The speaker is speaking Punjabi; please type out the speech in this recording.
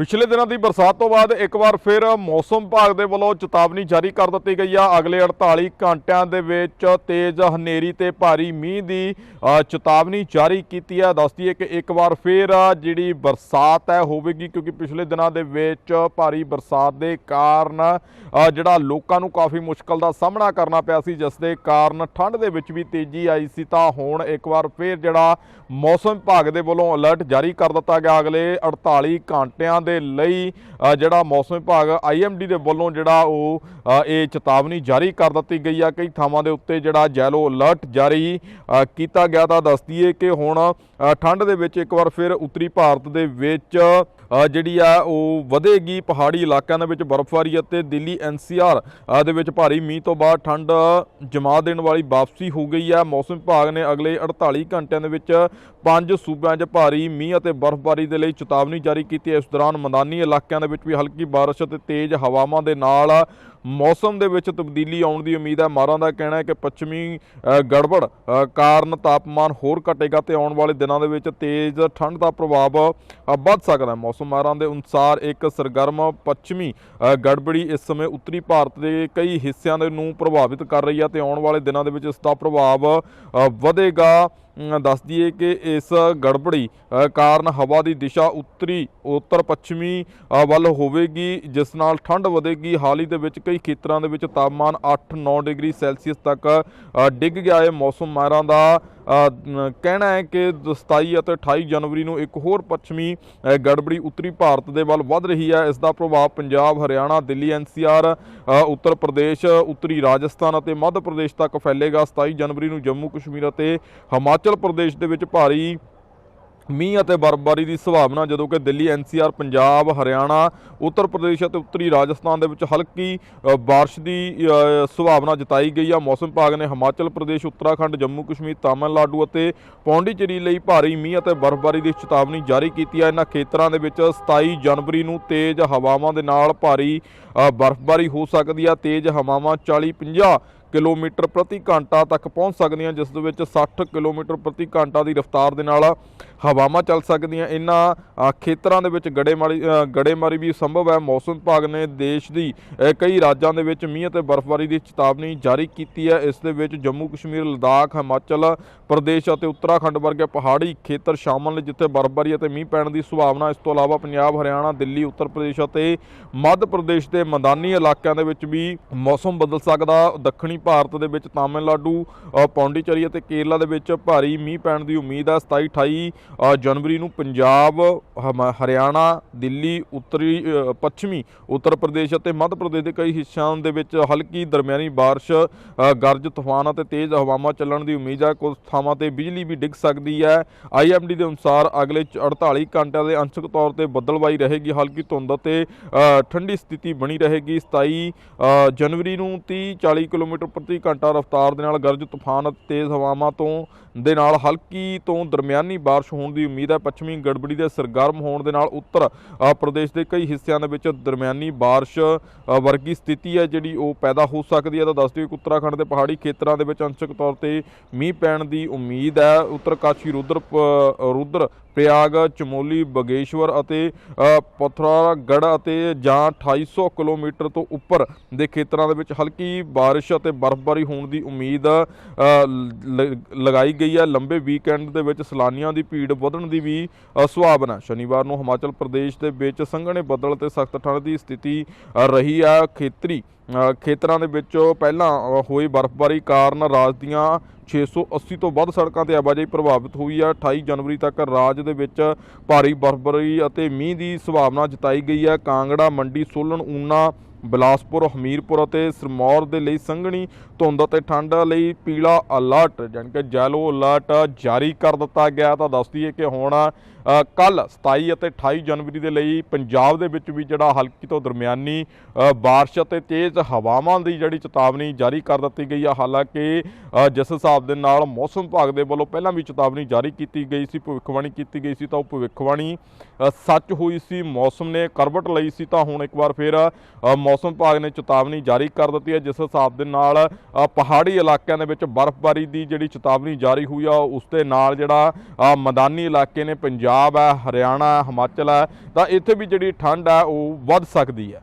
ਪਿਛਲੇ ਦਿਨਾਂ ਦੀ ਬਰਸਾਤ ਤੋਂ ਬਾਅਦ ਇੱਕ ਵਾਰ ਫਿਰ ਮੌਸਮ ਵਿਭਾਗ ਦੇ ਵੱਲੋਂ ਚੇਤਾਵਨੀ ਜਾਰੀ ਕਰ ਦਿੱਤੀ ਗਈ ਆ। ਅਗਲੇ 48 ਘੰਟਿਆਂ ਦੇ ਵਿੱਚ ਤੇਜ਼ ਹਨੇਰੀ ਤੇ ਭਾਰੀ ਮੀਂਹ ਦੀ ਚੇਤਾਵਨੀ ਜਾਰੀ ਕੀਤੀ ਹੈ ਦੱਸਦੀ ਹੈ ਕਿ ਇੱਕ ਵਾਰ ਫਿਰ ਜਿਹੜੀ ਬਰਸਾਤ ਹੈ ਹੋਵੇਗੀ, ਕਿਉਂਕਿ ਪਿਛਲੇ ਦਿਨਾਂ ਦੇ ਵਿੱਚ ਭਾਰੀ ਬਰਸਾਤ ਦੇ ਕਾਰਨ ਜਿਹੜਾ ਲੋਕਾਂ ਨੂੰ ਕਾਫੀ ਮੁਸ਼ਕਲ ਦਾ ਸਾਹਮਣਾ ਕਰਨਾ ਪਿਆ ਸੀ, ਜਿਸ ਦੇ ਕਾਰਨ ਠੰਡ ਦੇ ਵਿੱਚ ਵੀ ਤੇਜ਼ੀ ਆਈ ਸੀ, ਤਾਂ ਹੁਣ ਇੱਕ ਵਾਰ ਫਿਰ ਜਿਹੜਾ ਮੌਸਮ ਵਿਭਾਗ ਦੇ ਵੱਲੋਂ ਅਲਰਟ ਜਾਰੀ ਕਰ ਦਿੱਤਾ ਗਿਆ। ਅਗਲੇ 48 ਘੰਟਿਆਂ ਦੇ ਲਈ ਜਿਹੜਾ ਮੌਸਮ ਵਿਭਾਗ ਆਈਐਮਡੀ ਦੇ ਵੱਲੋਂ ਜਿਹੜਾ ਉਹ ਇਹ ਚੇਤਾਵਨੀ ਜਾਰੀ ਕਰ ਦਿੱਤੀ ਗਈ ਆ। ਕਈ ਥਾਵਾਂ ਦੇ ਉੱਤੇ ਜਿਹੜਾ ਜੈਲੋ ਅਲਰਟ ਜਾਰੀ ਕੀਤਾ ਗਿਆ ਤਾਂ ਦੱਸ ਦਈਏ ਕਿ ਹੁਣ ਠੰਡ ਦੇ ਵਿੱਚ ਇੱਕ ਵਾਰ ਫਿਰ ਉੱਤਰੀ ਭਾਰਤ ਦੇ ਵਿੱਚ ਜਿਹੜੀ ਆ ਉਹ ਵਧੇਗੀ ਪਹਾੜੀ ਇਲਾਕਿਆਂ ਦੇ ਵਿੱਚ ਬਰਫ਼ਬਾਰੀ ਅਤੇ ਦਿੱਲੀ ਐਨਸੀਆਰ ਦੇ ਵਿੱਚ ਭਾਰੀ ਮੀਂਹ ਤੋਂ ਬਾਅਦ ਠੰਡ ਜਮਾ ਦੇਣ ਵਾਲੀ ਵਾਪਸੀ ਹੋ ਗਈ ਹੈ ਮੌਸਮ ਵਿਭਾਗ ਨੇ ਅਗਲੇ 48 ਘੰਟਿਆਂ ਦੇ ਵਿੱਚ ਪੰਜ ਸੂਬਿਆਂ 'ਚ ਭਾਰੀ ਮੀਂਹ ਅਤੇ ਬਰਫ਼ਬਾਰੀ ਦੇ ਲਈ ਚੇਤਾਵਨੀ ਜਾਰੀ ਕੀਤੀ। ਹੈ ਇਸ ਦੌਰਾਨ ਮੈਦਾਨੀ ਇਲਾਕਿਆਂ ਦੇ ਵਿੱਚ ਵੀ ਹਲਕੀ ਬਾਰਿਸ਼ ਅਤੇ ਤੇਜ਼ ਹਵਾਵਾਂ ਦੇ ਨਾਲ ਮੌਸਮ ਦੇ ਵਿੱਚ ਤਬਦੀਲੀ ਆਉਣ ਦੀ ਉਮੀਦ ਹੈ। ਮਾਰਾਂ ਦਾ ਕਹਿਣਾ ਹੈ ਕਿ ਪੱਛਮੀ ਗੜਬੜ ਕਾਰਨ ਤਾਪਮਾਨ ਹੋਰ ਘਟੇਗਾ ਤੇ ਆਉਣ ਵਾਲੇ ਦਿਨਾਂ ਦੇ ਵਿੱਚ ਤੇਜ਼ ਠੰਡ ਦਾ ਪ੍ਰਭਾਵ ਵੱਧ ਸਕਦਾ ਹੈ। ਮੌਸਮ ਮਾਰਾਂ ਦੇ ਅਨੁਸਾਰ ਇੱਕ ਸਰਗਰਮ ਪੱਛਮੀ ਗੜਬੜੀ ਇਸ ਸਮੇਂ ਉੱਤਰੀ ਭਾਰਤ ਦੇ ਕਈ ਹਿੱਸਿਆਂ ਦੇ ਨੂੰ ਪ੍ਰਭਾਵਿਤ ਕਰ ਰਹੀ ਹੈ ਤੇ ਆਉਣ ਵਾਲੇ ਦਿਨਾਂ ਦੇ ਵਿੱਚ ਇਸ ਦਾ ਪ੍ਰਭਾਵ ਵਧੇਗਾ। ਦੱਸ ਦਈਏ ਕਿ ਇਸ ਗੜਬੜੀ ਕਾਰਨ ਹਵਾ ਦੀ ਦਿਸ਼ਾ ਉੱਤਰੀ, ਉੱਤਰ ਪੱਛਮੀ ਵੱਲ ਹੋਵੇਗੀ, ਜਿਸ ਨਾਲ ਠੰਡ ਵਧੇਗੀ। ਹਾਲ ਹੀ ਦੇ ਵਿੱਚ ਕਈ ਖੇਤਰਾਂ ਦੇ ਵਿੱਚ ਤਾਪਮਾਨ 8-9 ਡਿਗਰੀ ਸੈਲਸੀਅਸ ਤੱਕ ਡਿੱਗ ਗਿਆ ਹੈ ਮੌਸਮ ਮਾਹਿਰਾਂ ਦਾ। ਕਹਿਣਾ ਹੈ ਕਿ 27 ਅਤੇ 28 ਜਨਵਰੀ ਨੂੰ ਇੱਕ ਹੋਰ ਪੱਛਮੀ ਗੜਬੜੀ ਉੱਤਰੀ ਭਾਰਤ ਦੇ ਵੱਲ ਵੱਧ ਰਹੀ ਹੈ। ਇਸ ਦਾ ਪ੍ਰਭਾਵ ਪੰਜਾਬ, ਹਰਿਆਣਾ, ਦਿੱਲੀ ਐਨਸੀਆਰ ਉੱਤਰ ਪ੍ਰਦੇਸ਼, ਉੱਤਰੀ ਰਾਜਸਥਾਨ ਅਤੇ ਮੱਧ ਪ੍ਰਦੇਸ਼ ਤੱਕ ਫੈਲੇਗਾ। 27 ਜਨਵਰੀ ਨੂੰ ਜੰਮੂ ਕਸ਼ਮੀਰ ਅਤੇ ਹਿਮਾਚਲ ਪ੍ਰਦੇਸ਼ ਦੇ ਵਿੱਚ ਭਾਰੀ ਮੀਂਹ ਅਤੇ ਬਰਫ਼ਬਾਰੀ ਦੀ ਸੰਭਾਵਨਾ ਜਦੋਂ ਕਿ ਦਿੱਲੀ ਐਨਸੀਆਰ ਪੰਜਾਬ ਹਰਿਆਣਾ ਉੱਤਰ ਪ੍ਰਦੇਸ਼ ਅਤੇ ਉੱਤਰੀ ਰਾਜਸਥਾਨ ਦੇ ਵਿੱਚ ਹਲਕੀ ਅ, ਬਾਰਿਸ਼ ਦੀ ਸੰਭਾਵਨਾ ਜਤਾਈ ਗਈ ਆ। ਮੌਸਮ ਵਿਭਾਗ ਨੇ ਹਿਮਾਚਲ ਪ੍ਰਦੇਸ਼ ਉੱਤਰਾਖੰਡ ਜੰਮੂ ਕਸ਼ਮੀਰ ਤਾਮਿਲਨਾਡੂ ਅਤੇ ਪੌਂਡੀਚੇਰੀ ਲਈ ਭਾਰੀ ਮੀਂਹ ਅਤੇ ਬਰਫ਼ਬਾਰੀ ਦੀ ਚੇਤਾਵਨੀ ਜਾਰੀ ਕੀਤੀ ਹੈ ਇਹਨਾਂ ਖੇਤਰਾਂ ਦੇ ਵਿੱਚ 27 ਜਨਵਰੀ ਨੂੰ ਤੇਜ਼ ਹਵਾਵਾਂ ਦੇ ਨਾਲ ਭਾਰੀ ਬਰਫ਼ਬਾਰੀ ਹੋ ਸਕਦੀ ਆ। ਤੇਜ਼ ਹਵਾਵਾਂ 40-50 ਕਿਲੋਮੀਟਰ ਪ੍ਰਤੀ ਘੰਟਾ ਤੱਕ ਪਹੁੰਚ ਸਕਦੀਆਂ, ਜਿਸ ਦੇ ਵਿੱਚ 60 ਕਿਲੋਮੀਟਰ ਪ੍ਰਤੀ ਘੰਟਾ ਦੀ ਰਫ਼ਤਾਰ ਦੇ ਨਾਲ ਹਵਾਵਾਂ ਚੱਲ ਸਕਦੀਆਂ। ਇਹਨਾਂ ਖੇਤਰਾਂ ਦੇ ਵਿੱਚ ਗੜੇਮਾਰੀ ਗੜੇਮਾਰੀ ਵੀ ਸੰਭਵ ਹੈ। ਮੌਸਮ ਵਿਭਾਗ ਨੇ ਦੇਸ਼ ਦੀ ਕਈ ਰਾਜਾਂ ਦੇ ਵਿੱਚ ਮੀਂਹ ਅਤੇ ਬਰਫ਼ਬਾਰੀ ਦੀ ਚੇਤਾਵਨੀ ਜਾਰੀ ਕੀਤੀ ਹੈ। ਇਸ ਦੇ ਵਿੱਚ ਜੰਮੂ ਕਸ਼ਮੀਰ, ਲਦਾਖ, ਹਿਮਾਚਲ ਪ੍ਰਦੇਸ਼ ਅਤੇ ਉੱਤਰਾਖੰਡ ਵਰਗੇ ਪਹਾੜੀ ਖੇਤਰ ਸ਼ਾਮਲ ਨੇ, ਜਿੱਥੇ ਬਰਫ਼ਬਾਰੀ ਅਤੇ ਮੀਂਹ ਪੈਣ ਦੀ ਸੰਭਾਵਨਾ ਇਸ ਤੋਂ ਇਲਾਵਾ ਪੰਜਾਬ, ਹਰਿਆਣਾ, ਦਿੱਲੀ, ਉੱਤਰ ਪ੍ਰਦੇਸ਼ ਅਤੇ ਮੱਧ ਪ੍ਰਦੇਸ਼ ਦੇ ਮੈਦਾਨੀ ਇਲਾਕਿਆਂ ਦੇ ਵਿੱਚ ਵੀ ਮੌਸਮ ਬਦਲ ਸਕਦਾ। ਦੱਖਣੀ ਭਾਰਤ ਦੇ ਵਿੱਚ ਤਾਮਿਲਨਾਡੂ ਅ, ਅਤੇ ਕੇਰਲਾ ਦੇ ਵਿੱਚ ਭਾਰੀ ਮੀਂਹ ਪੈਣ ਦੀ ਉਮੀਦ ਹੈ 27 28 ਜਨਵਰੀ ਨੂੰ ਪੰਜਾਬ ਹਮ- ਹਰਿਆਣਾ ਦਿੱਲੀ ਉੱਤਰੀ ਪੱਛਮੀ ਉੱਤਰ ਪ੍ਰਦੇਸ਼ ਅਤੇ ਮੱਧ ਪ੍ਰਦੇਸ਼ ਦੇ ਕਈ ਹਿੱਸਿਆਂ ਦੇ ਵਿੱਚ ਹਲਕੀ ਦਰਮਿਆਨੀ ਬਾਰਿਸ਼ ਗਰਜ ਤੂਫਾਨ ਅਤੇ ਤੇਜ਼ ਹਵਾਵਾਂ ਚੱਲਣ ਦੀ ਉਮੀਦ ਹੈ ਕੁਝ ਥਾਵਾਂ ਤੇ ਬਿਜਲੀ ਵੀ ਡਿੱਗ ਸਕਦੀ ਹੈ। ਆਈਐਮਡੀ ਦੇ ਅਨੁਸਾਰ ਅਗਲੇ ਚ- 48 ਘੰਟਿਆਂ ਦੇ ਅੰਸ਼ਕ ਤੌਰ ਤੇ ਬੱਦਲਵਾਈ ਰਹੇਗੀ। ਹਲਕੀ ਧੁੰਦ ਅਤੇ ਠੰਡੀ ਸਥਿਤੀ ਬਣੀ ਰਹੇਗੀ। 27 ਜਨਵਰੀ ਨੂੰ 30 40 ਕਿਲੋਮੀਟਰ ਪ੍ਰਤੀ ਘੰਟਾ ਰਫ਼ਤਾਰ ਦੇ ਨਾਲ ਗਰਜ ਤੂਫਾਨ ਅਤੇ ਤੇਜ਼ ਹਵਾਵਾਂ ਤੋਂ ਦੇ ਨਾਲ ਹਲਕੀ ਤੋਂ ਦਰਮਿਆਨੀ ਬਾਰਿਸ਼ ਹੋਣ ਦੀ ਉਮੀਦ ਹੈ। ਪੱਛਮੀ ਗੜਬੜੀ ਦੇ ਸਰਗਰਮ ਹੋਣ ਦੇ ਨਾਲ ਉੱਤਰ ਪ੍ਰਦੇਸ਼ ਦੇ ਕਈ ਹਿੱਸਿਆਂ ਦੇ ਵਿੱਚ ਦਰਮਿਆਨੀ ਬਾਰਿਸ਼ ਵਰਗੀ ਸਥਿਤੀ ਹੈ ਜਿਹੜੀ ਉਹ ਪੈਦਾ ਹੋ ਸਕਦੀ ਹੈ। ਤਾਂ ਦੱਸ ਦਿਓ ਕਿ ਉੱਤਰਾਖੰਡ ਦੇ ਪਹਾੜੀ ਖੇਤਰਾਂ ਦੇ ਵਿੱਚ ਅੰਸ਼ਕ ਤੌਰ ਤੇ ਮੀਂਹ ਪੈਣ ਦੀ ਉਮੀਦ ਹੈ। ਉੱਤਰਕਾਸ਼ੀ ਰੁਦਰ ਪ- ਰੁਦਰ ਪ੍ਰਯਾਗ ਚਮੋਲੀ ਬਗੇਸ਼ਵਰ ਅਤੇ ਅ, ਪਥਰਾਗੜ ਅਤੇ ਜਾਂ 2800 ਕਿਲੋਮੀਟਰ ਤੋਂ ਉੱਪਰ ਦੇ ਖੇਤਰਾਂ ਦੇ ਵਿੱਚ ਹਲਕੀ ਬਾਰਿਸ਼ ਅਤੇ ਬਰਫ਼ਬਾਰੀ ਹੋਣ ਦੀ ਉਮੀਦ ਲ- ਲਗਾਈ ਗਈ ਹੈ। ਲੰਬੇ ਵੀਕਐਂਡ ਦੇ ਵਿੱਚ ਸੈਲਾਨੀਆਂ ਦੀ ਭੀੜ ਵਧਣ ਦੀ ਵੀ ਸੁਭਾਵਨਾ ਸ਼ਨੀਵਾਰ ਨੂੰ ਹਿਮਾਚਲ ਪ੍ਰਦੇਸ਼ ਦੇ ਵਿੱਚ ਸੰਘਣੇ ਬੱਦਲ ਤੇ ਸਖਤ ਠੰਡ ਦੀ ਸਥਿਤੀ ਰਹੀ ਹੈ। ਖੇਤਰੀ ਖੇਤਰਾਂ ਦੇ ਵਿੱਚ ਪਹਿਲਾਂ ਹੋਈ ਬਰਫ਼ਬਾਰੀ ਕਾਰਨ ਰਾਜ ਦੀਆਂ 680 ਤੋਂ ਵੱਧ ਸੜਕਾਂ ਤੇ ਆਵਾਜਾਈ ਪ੍ਰਭਾਵਿਤ ਹੋਈ ਹੈ 28 ਜਨਵਰੀ ਤੱਕ ਰਾਜ ਦੇ ਵਿੱਚ ਭਾਰੀ ਬਰਫ਼ਬਾਰੀ ਅਤੇ ਮੀਂਹ ਦੀ ਸੰਭਾਵਨਾ ਜਤਾਈ ਗਈ ਹੈ ਕਾਂਗੜਾ, ਮੰਡੀ, ਸੋਲਨ, ਊਨਾ ਬਿਲਾਸਪੁਰ ਹਮੀਰਪੁਰ ਅਤੇ ਸਿਰਮੌਰ ਦੇ ਲਈ ਸੰਘਣੀ ਧੁੰਦ ਅਤੇ ਠੰਡ ਲਈ ਪੀਲਾ ਅਲਰਟ ਜਾਣੀ ਕਿ ਜੈਲੋ ਅਲਰਟ ਜਾਰੀ ਕਰ ਦਿੱਤਾ ਗਿਆ। ਤਾਂ ਦੱਸ ਦਈਏ ਕਿ ਹੁਣ ਕੱਲ 27 ਅਤੇ 28 ਜਨਵਰੀ ਦੇ ਲਈ ਪੰਜਾਬ ਦੇ ਵਿੱਚ ਵੀ ਜਿਹੜਾ ਹਲਕੀ ਤੋਂ ਦਰਮਿਆਨੀ ਅ, ਬਾਰਿਸ਼ ਅਤੇ ਤੇਜ਼ ਹਵਾਵਾਂ ਦੀ ਜਿਹੜੀ ਚੇਤਾਵਨੀ ਜਾਰੀ ਕਰ ਦਿੱਤੀ ਗਈ ਆ। ਹਾਲਾਂਕਿ ਜਿਸ ਹਿਸਾਬ ਦੇ ਨਾਲ ਮੌਸਮ ਵਿਭਾਗ ਦੇ ਵੱਲੋਂ ਪਹਿਲਾਂ ਵੀ ਚੇਤਾਵਨੀ ਜਾਰੀ ਕੀਤੀ ਗਈ ਸੀ ਭਵਿੱਖਬਾਣੀ ਕੀਤੀ ਗਈ ਸੀ ਤਾਂ ਉਹ ਭਵਿੱਖਬਾਣੀ ਸੱਚ ਹੋਈ ਸੀ ਮੌਸਮ ਨੇ ਕਰਵਟ ਲਈ ਸੀ। ਤਾਂ ਹੁਣ ਇੱਕ ਵਾਰ ਫਿਰ ਮੌਸਮ ਵਿਭਾਗ ਨੇ ਚੇਤਾਵਨੀ ਜਾਰੀ ਕਰ ਦਿੱਤੀ ਹੈ, ਜਿਸ ਹਿਸਾਬ ਦੇ ਨਾਲ ਪਹਾੜੀ ਇਲਾਕਿਆਂ ਦੇ ਵਿੱਚ ਬਰਫ਼ਬਾਰੀ ਦੀ ਜਿਹੜੀ ਚੇਤਾਵਨੀ ਜਾਰੀ ਹੋਈ ਆ, ਉਸ ਦੇ ਨਾਲ ਜਿਹੜਾ ਮੈਦਾਨੀ ਇਲਾਕੇ ਨੇ ਪੰਜਾਬ ਹੈ, ਹਰਿਆਣਾ ਹੈ, ਹਿਮਾਚਲ ਹੈ, ਤਾਂ ਇੱਥੇ ਵੀ ਜਿਹੜੀ ਠੰਡ ਹੈ, ਉਹ ਵੱਧ ਸਕਦੀ ਹੈ।